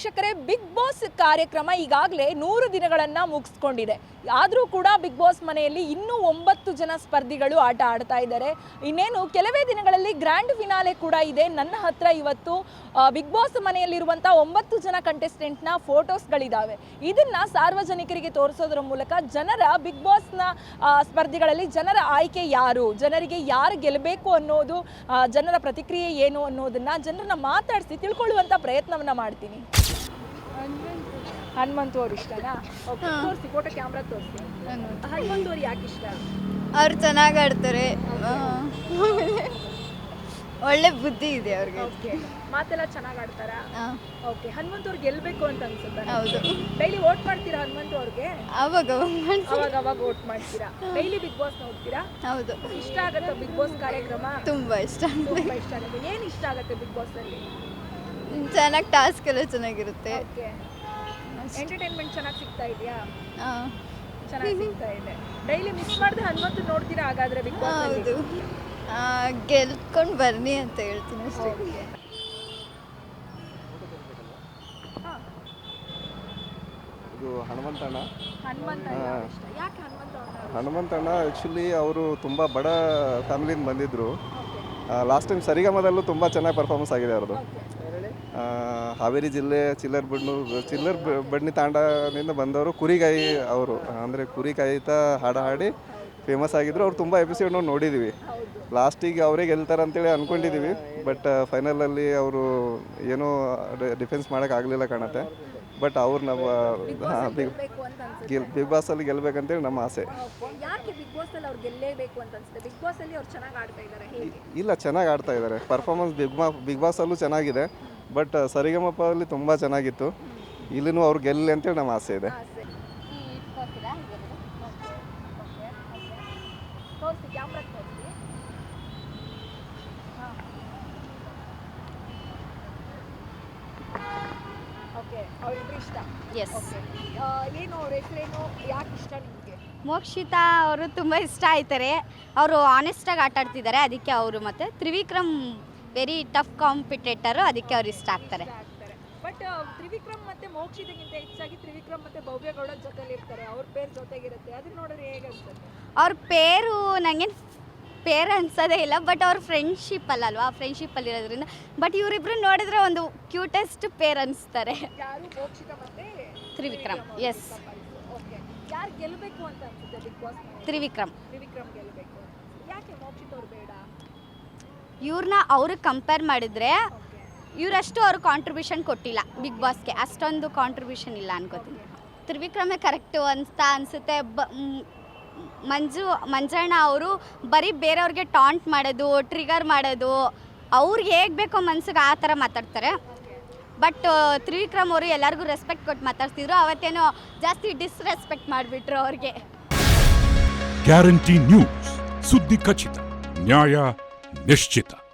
ವೀಕ್ಷಕರೇ big boss ಕಾರ್ಯಕ್ರಮ ಈಗಾಗಲೇ ನೂರು ದಿನಗಳನ್ನ ಮುಗಿಸ್ಕೊಂಡಿದೆ. ಆದರೂ ಕೂಡ ಬಿಗ್ ಬಾಸ್ ಮನೆಯಲ್ಲಿ ಇನ್ನೂ ಒಂಬತ್ತು ಜನ ಸ್ಪರ್ಧಿಗಳು ಆಟ ಆಡ್ತಾ ಇದ್ದಾರೆ. ಇನ್ನೇನು, ಕೆಲವೇ ದಿನಗಳಲ್ಲಿ ಗ್ರ್ಯಾಂಡ್ ಫಿನಾಲೆ ಕೂಡ ಇದೆ. ನನ್ನ ಹತ್ರ ಇವತ್ತು ಬಿಗ್ ಬಾಸ್ ಮನೆಯಲ್ಲಿರುವಂಥ ಒಂಬತ್ತು ಜನ ಕಂಟೆಸ್ಟೆಂಟ್ನ ಫೋಟೋಸ್ಗಳಿದ್ದಾವೆ ಇದನ್ನ ಸಾರ್ವಜನಿಕರಿಗೆ ತೋರಿಸೋದ್ರ ಮೂಲಕ ಜನರ ಬಿಗ್ ಬಾಸ್ನ ಸ್ಪರ್ಧಿಗಳಲ್ಲಿ ಜನರ ಆಯ್ಕೆ ಯಾರು? ಜನರಿಗೆ ಯಾರು ಗೆಲ್ಲಬೇಕು ಅನ್ನೋದು ಜನರ ಪ್ರತಿಕ್ರಿಯೆ ಏನು ಅನ್ನೋದನ್ನ ಜನರನ್ನ ಮಾತಾಡಿಸಿ ತಿಳ್ಕೊಳ್ಳುವಂಥ ಪ್ರಯತ್ನವನ್ನ ಮಾಡ್ತೀನಿ. ಹನುಮಂತು ಅವ್ರು ಇಷ್ಟನಾ? ಓಕೆ ತೋರಿಸಿ ಫೋಟೋ ಕ್ಯಾಮ್ರಾ ತೋರಿಸಿ. ಹನುಮಂತ್. ಅವ್ರು ಯಾಕೆ ಇಷ್ಟ? ಅವ್ರು ಚೆನ್ನಾಗಿ ಆಡ್ತಾರೆ. ಒಳ್ಳೆ ಬುದ್ಧಿ ಇದೆ ಅವ್ರಿಗೆ. ಓಕೆ ಮಾತೆಲ್ಲ ಚೆನ್ನಾಗಿ ಆಡ್ತಾರಾ? ಓಕೆ ಹನುಮಂತ್ ಅವ್ರು ಗೆಲ್ಬೇಕು ಅಂತ ಅನ್ಸುತ್ತೆ ಹೌದು. ಡೈಲಿ ವೋಟ್ ಮಾಡ್ತೀರಾ ಹನುಮಂತ್ ಅವ್ರಿಗೆ ಅವಾಗ ಅವಾಗ ಅವಾಗ ಅವಾಗ ವೋಟ್ ಮಾಡ್ತೀರಾ? ಡೈಲಿ ಬಿಗ್ ಬಾಸ್ ನೋಡ್ತೀರಾ? ಹೌದು. ಇಷ್ಟ ಆಗತ್ತೆ ಬಿಗ್ ಬಾಸ್ ಕಾರ್ಯಕ್ರಮ? ತುಂಬಾ ಇಷ್ಟ. ತುಂಬಾ ಇಷ್ಟ ಆಗುತ್ತೆ. ಏನ್ ಇಷ್ಟ ಆಗುತ್ತೆ ಬಿಗ್ ಬಾಸ್ ಅಲ್ಲಿ? ಚೆನ್ನಾಗಿ ಟಾಸ್ಕ್ ಎಲ್ಲ ಚೆನ್ನಾಗಿರುತ್ತೆ. ಓಕೆ ಎಂಟರ್ಟೈನ್ಮೆಂಟ್ ಚೆನ್ನಾಗಿ ಸಿಗ್ತಾ ಇದೆಯಾ? ಆ, ಚೆನ್ನಾಗಿ ಸಿಗ್ತಾ ಇದೆ. ಡೈಲಿ ಮಿಸ್ ಮಾಡಿದ್ರೆ ಹನುಮಂತು ನೋಡ್ತೀರಾ ಹಾಗಾದ್ರೆ ಬಿಗ್ ಬಾಸ್ ಹೌದು. ಆ, ಗೆಲ್ಕೊಂಡು ಬನ್ನಿ ಅಂತ ಹೇಳ್ತೀನಿ ಅಷ್ಟೇ. ಇದು ಹನುಮಂತಣ್ಣ ಹನುಮಂತ ಯಾರು ಯಾಕೆ ಹನುಮಂತ ಅವ್ರನ್ನ ಹನುಮಂತಣ್ಣ ಆ್ಯಕ್ಚುಲಿ ಅವರು ತುಂಬ ಬಡ ಫ್ಯಾಮಿಲಿಯಿಂದ ಬಂದಿದ್ದರು ಲಾಸ್ಟ್ ಟೈಮ್ ಸರಿಗಮದಲ್ಲೂ ತುಂಬ ಚೆನ್ನಾಗಿ ಪರ್ಫಾರ್ಮೆನ್ಸ್ ಆಗಿದೆ ಅವ್ರದ್ದು ಹಾವೇರಿ ಜಿಲ್ಲೆ ಚಿಲ್ಲರ್ ಬಣ್ಣು ಚಿಲ್ಲರ್ ಬಡ್ನಿ ಬಣ್ಣಿ ತಾಂಡದಿಂದ ಬಂದವರು ಕುರಿಗಾಯಿ ಅವರು. ಅಂದರೆ ಕುರಿ ಕಾಯಿತ ಹಾಡು ಹಾಡಿ ಫೇಮಸ್ ಆಗಿದ್ರು. ಅವ್ರು ತುಂಬ ಎಪಿಸೋಡ್ ನಾವು ನೋಡಿದ್ದೀವಿ ಲಾಸ್ಟಿಗೆ ಅವರೇ ಗೆಲ್ತಾರೆ ಅಂತೇಳಿ ಅಂದ್ಕೊಂಡಿದ್ದೀವಿ ಬಟ್ ಫೈನಲಲ್ಲಿ ಅವರು ಏನೂ ಡಿಫೆನ್ಸ್ ಮಾಡೋಕ್ಕಾಗಲಿಲ್ಲ ಕಾಣತ್ತೆ. ಬಟ್ ಅವ್ರು ನಮ್ಮ ಹಾಂ ಬಿಗ್ ಗೆಲ್ ಬಿಗ್ ಬಾಸಲ್ಲಿ ಗೆಲ್ಬೇಕಂತೇಳಿ ನಮ್ಮ ಆಸೆ. ಇಲ್ಲ ಚೆನ್ನಾಗಿ ಆಡ್ತಾ ಇದ್ದಾರೆ ಪರ್ಫಾರ್ಮೆನ್ಸ್ ಬಿಗ್ ಮಾ ಬಿಗ್ ಬಾಸಲ್ಲೂ ಚೆನ್ನಾಗಿದೆ. ಬಟ್ ಸರಿಗಮಪಲ್ಲಿ ತುಂಬ ಚೆನ್ನಾಗಿತ್ತು. ಇಲ್ಲಿನೂ ಅವ್ರು ಗೆಲ್ಲಿ ಅಂತೇಳಿ ನಮ್ಮ ಆಸೆ ಇದೆ. ಮೋಕ್ಷಿತಾ ಅವರು ತುಂಬ ಇಷ್ಟ ಆಯ್ತಾರೆ. ಅವರು ಆನೆಸ್ಟಾಗಿ ಆಟ ಆಡ್ತಿದ್ದಾರೆ ಅದಕ್ಕೆ ಅವರು ಮತ್ತು ತ್ರಿವಿಕ್ರಮ್ ವೆರಿ ಟಫ್ ಕಾಂಪಿಟೇಟರು ಅದಕ್ಕೆ ಅವ್ರು ಇಷ್ಟ ಆಗ್ತಾರೆ. ಬಟ್ ತ್ರಿವಿಕ್ರಮ್ ಮತ್ತೆ ಮೋಕ್ಷಿತಗಿಂತ ಹೆಚ್ಚಾಗಿ ತ್ರಿವಿಕ್ರಮ್ ಮತ್ತೆ ಭವ್ಯಗೌಡ ಜೊತೆಲಿ ಇರ್ತಾರೆ. ಅವ್ರ ಪೇರ್ ಜೊತೆಗಿರುತ್ತೆ. ಅದನ್ನ ನೋಡಿದ್ರೆ ಹೇಗೆ ಅನ್ಸುತ್ತೆ? ಅವ್ರ ಪೇರು ನನಗೆ ಪೇರ್ ಅನ್ಸೋದೇ ಇಲ್ಲ ಬಟ್ ಅವ್ರ ಫ್ರೆಂಡ್ಶಿಪ್ ಅಲ್ಲಲ್ವಾ ಫ್ರೆಂಡ್ಶಿಪ್ಪಲ್ಲಿ ಇರೋದ್ರಿಂದ. ಬಟ್ ಇವರಿಬ್ರು ನೋಡಿದ್ರೆ ಒಂದು ಕ್ಯೂಟೆಸ್ಟ್ ಪೇರ್ ಅನ್ಸ್ತಾರೆ. ಯಾರು ಮೋಕ್ಷಿತ ಮತ್ತೆ ತ್ರಿವಿಕ್ರಮ್ ಎಸ್ ಯಾರು ಗೆಲ್ಲಬೇಕು ಅಂತ ಅನ್ಸುತ್ತೆ ಬಿಗ್ ಬಾಸ್ ತ್ರಿವಿಕ್ರಮ್. ತ್ರಿವಿಕ್ರಮ್ ಗೆಲ್ಲಬೇಕು ಯಾಕೆ ಇವ್ರನ್ನ ಅವ್ರಿಗೆ ಕಂಪೇರ್ ಮಾಡಿದರೆ ಇವರಷ್ಟು ಅವ್ರು ಕಾಂಟ್ರಿಬ್ಯೂಷನ್ ಕೊಟ್ಟಿಲ್ಲ ಬಿಗ್ ಬಾಸ್ಗೆ ಅಷ್ಟೊಂದು ಕಾಂಟ್ರಿಬ್ಯೂಷನ್ ಇಲ್ಲ ಅನ್ಕೋತೀನಿ. ತ್ರಿವಿಕ್ರಮೇ ಕರೆಕ್ಟು ಅಂತ ಅನಿಸುತ್ತೆ. ಬ ಮಂಜು, ಮಂಜಣ್ಣ ಅವರು ಬರೀ ಬೇರೆಯವ್ರಿಗೆ ಟಾಂಟ್ ಮಾಡೋದು ಟ್ರಿಗರ್ ಮಾಡೋದು, ಅವ್ರಿಗೆ ಹೇಗೆ ಬೇಕೋ ಮನ್ಸಿಗೆ ಆ ಥರ ಮಾತಾಡ್ತಾರೆ. ಬಟ್ ತ್ರಿವಿಕ್ರಮ್ ಅವರು ಎಲ್ಲರಿಗೂ ರೆಸ್ಪೆಕ್ಟ್ ಕೊಟ್ಟು ಮಾತಾಡ್ತಿದ್ರು. ಅವತ್ತೇನೋ ಜಾಸ್ತಿ ಡಿಸ್ರೆಸ್ಪೆಕ್ಟ್ ಮಾಡಿಬಿಟ್ರು ಅವ್ರಿಗೆ. ಗ್ಯಾರಂಟಿ ನ್ಯೂಸ್ ಸುದ್ದಿ ಖಚಿತ. ನ್ಯಾಯ Meshtita.